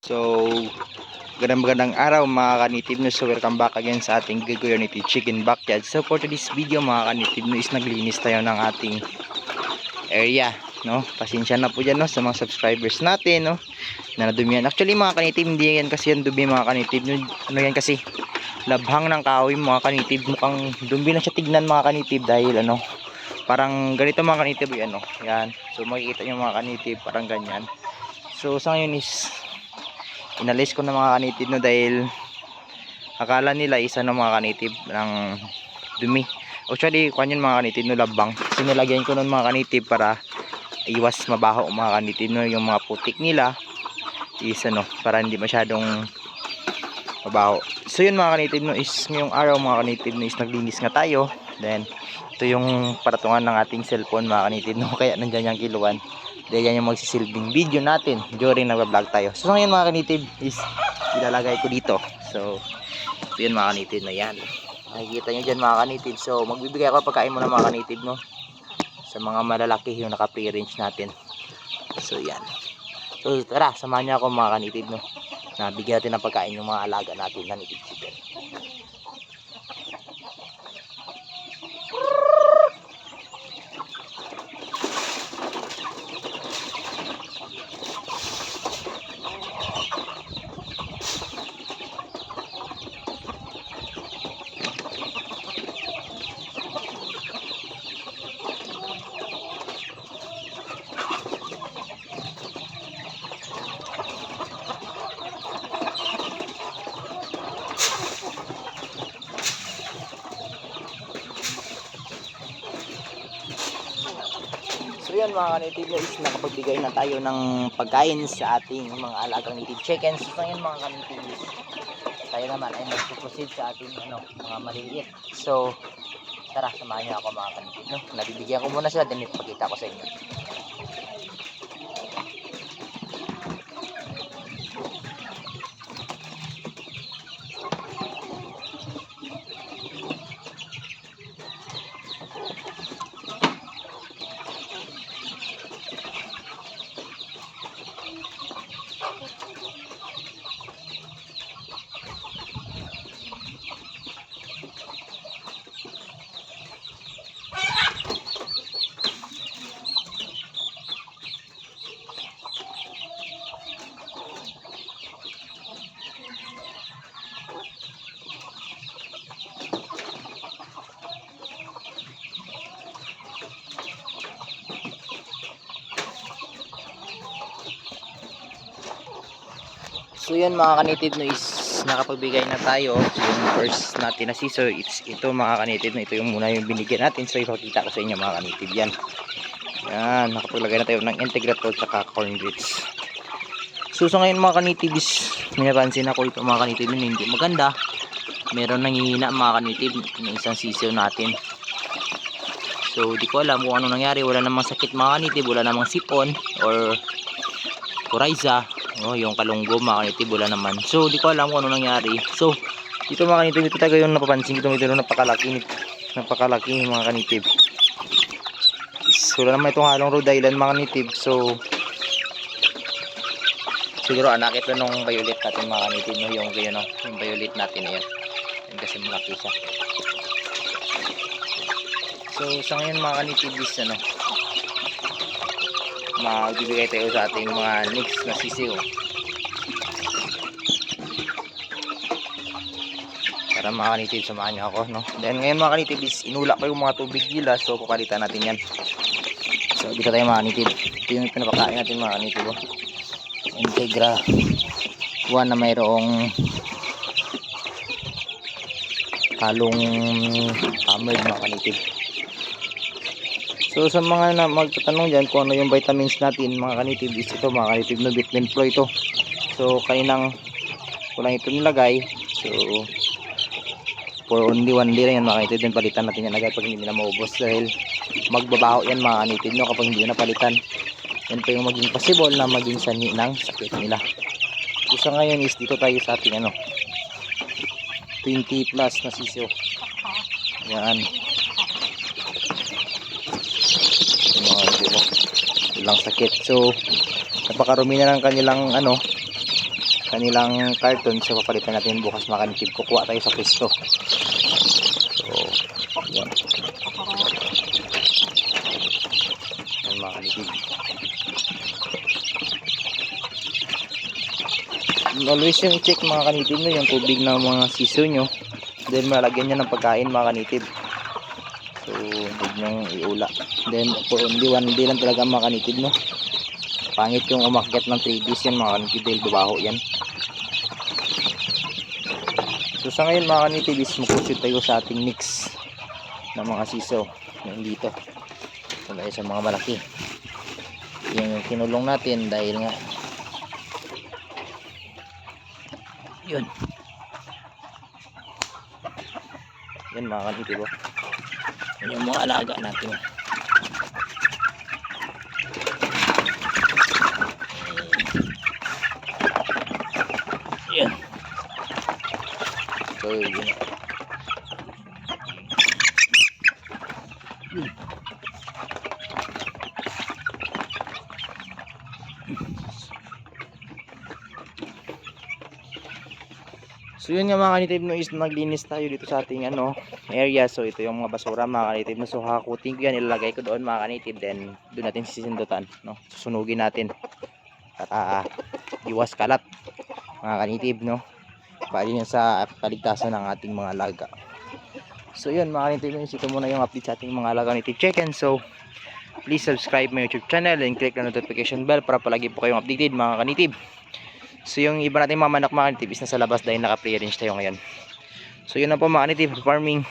So, magandang magandang araw mga kanitib no. So, welcome back again sa ating Gagawinity Chicken Backyard. So, for today's video mga kanitib no, is naglinis tayo ng ating area. No? Pasensya na po dyan no, sa mga subscribers natin. No? Na nadumihan. Actually mga kanitib, hindi yan kasi yan dumi mga kanitib. No? Ano yan kasi? Labhang ng kahoy mga kanitib. Mukhang dumi na siya tignan mga kanitib dahil ano, parang ganito mga kanitib yan. No? Yan. So, makikita nyo mga kanitib, parang ganyan. So, sa ngayon is inalis ko ng mga kanitib no dahil akala nila isa ng mga kanitib ng dumi. Actually kuhan yun mga kanitib no labang. So nilagyan ko nun mga kanitib para iwas mabaho mga kanitib no yung mga putik nila is ano para hindi masyadong mabaho. So yun mga kanitib no is ngayong araw mga kanitib no is naglinis nga tayo. Then ito yung paratungan ng ating cellphone mga kanitib no. Kaya nandyan yung kiluan dahil yan yung magsisilbing video natin during nagbablog tayo. So ngayon mga kanitib is ilalagay ko dito. So yun mga kanitib na yan. Nakikita nyo dyan mga kanitib. So magbibigay ako pagkain muna mga kanitib no. Sa mga malalaki yung naka-pre-range natin. So yan. So tara, samahan niyo ako mga kanitib no. Nabigyan natin ng pagkain yung mga alaga natin na chicken. So yun mga native guys, nakapagbigay na tayo ng pagkain sa ating mga alagang native chickens. So yun mga native tayo naman ay mag-proceed sa ating ano, mga maliliit. So tara, samahan niyo ako mga kanitib. Nabibigyan ko muna sila, then ipakita ko sa inyo. So yun mga kanitib no is nakapagbigay na tayo. So yung first natin na scissor, it's ito mga kanitib no. Ito yung muna yung binigyan natin. So ipakita ko sa inyo mga kanitib yan. Yan, nakapaglagay na tayo ng integrator tsaka corn grits. So sa ngayon mga kanitib is may napansin ako ito mga kanitib yun hindi maganda. Meron nangihina mga kanitib ng isang scissor natin. So di ko alam kung ano nangyari. Wala namang sakit mga kanitib. Wala namang sipon or Coryza oh, yung kalunggo mga kanitib wala naman. So di ko alam kung ano nangyari. So dito mga kanitib ito talaga yung napapansin ko. Dito napakalaki napakalaki mga kanitib is, wala naman itong halong Rhode Island mga kanitib so siguro anak ito nung violet natin mga kanitib no? yung, yung, no? yung violet natin ayan. Yan kasi malaki siya. So sa ngayon mga kanitib is ano magbibigay tayo sa ating mga next na sisiw. Para mga kanitib samahan niyo ako no? Then ngayon mga kanitib is inulak ko yung mga tubig nila so papalitan natin yan. So dito tayo mga kanitib ito yung pinapakain natin mga kanitib oh. integra one na mayroong halong hammered mga kanitib So sa mga na magtatanong dyan kung ano yung vitamins natin mga kanitib is ito mga kanitib na vitamin pro ito. So kaninang kulang ito nilagay. So for only one day yan mga kanitib. Then palitan natin yan agad pag hindi na maubos dahil magbabaho yan mga kanitib no kapag hindi na palitan. Yan pa yung maging possible na maging sanhi ng sakit nila. So sa ngayon is dito tayo sa ating ano 20 plus na sisiyo. Yan. yung mga ilang sakit. So napakarumi na ng kanilang ano kanilang carton. So papalitan natin bukas. Mga kanitib kukuha tayo sa pwesto. So yan yan mga kanitib always yung check mga kanitib nyo yung tubig ng mga siso nyo. Then malagyan nyo ng pagkain mga kanitib so huwag nyong iula. Then for only one day lang talaga mga kanitib no? Pangit yung umakyat ng 3 days yan mga kanitib dahil babaho yan. So sa ngayon mga kanitib is magkusyon tayo sa ating mix ng mga siso yung dito dahil sa mga malaki. Yung kinulong natin dahil nga yun. Yan mga kanitib oh. Yung mga alaga natin yan so yun So yun nga mga kanitib no is naglinis tayo dito sa ating ano area. So ito yung mga basura mga kanitib no. So hakutin ko yan ilalagay ko doon mga kanitib then doon natin sisindutan no. Susunugin natin para uh, iwas kalat mga kanitib no. Para yun sa kaligtasan ng ating mga alaga. So yun mga kanitib no, ito muna yung update sa ating mga alaga kanitib chicken. So please subscribe my YouTube channel and click the notification bell para palagi po kayong updated mga kanitib. So yung iba natin mga manok mga kanitib is nasa labas dahil naka-pre-arrange tayo ngayon. So yun na po mga kanitib farming.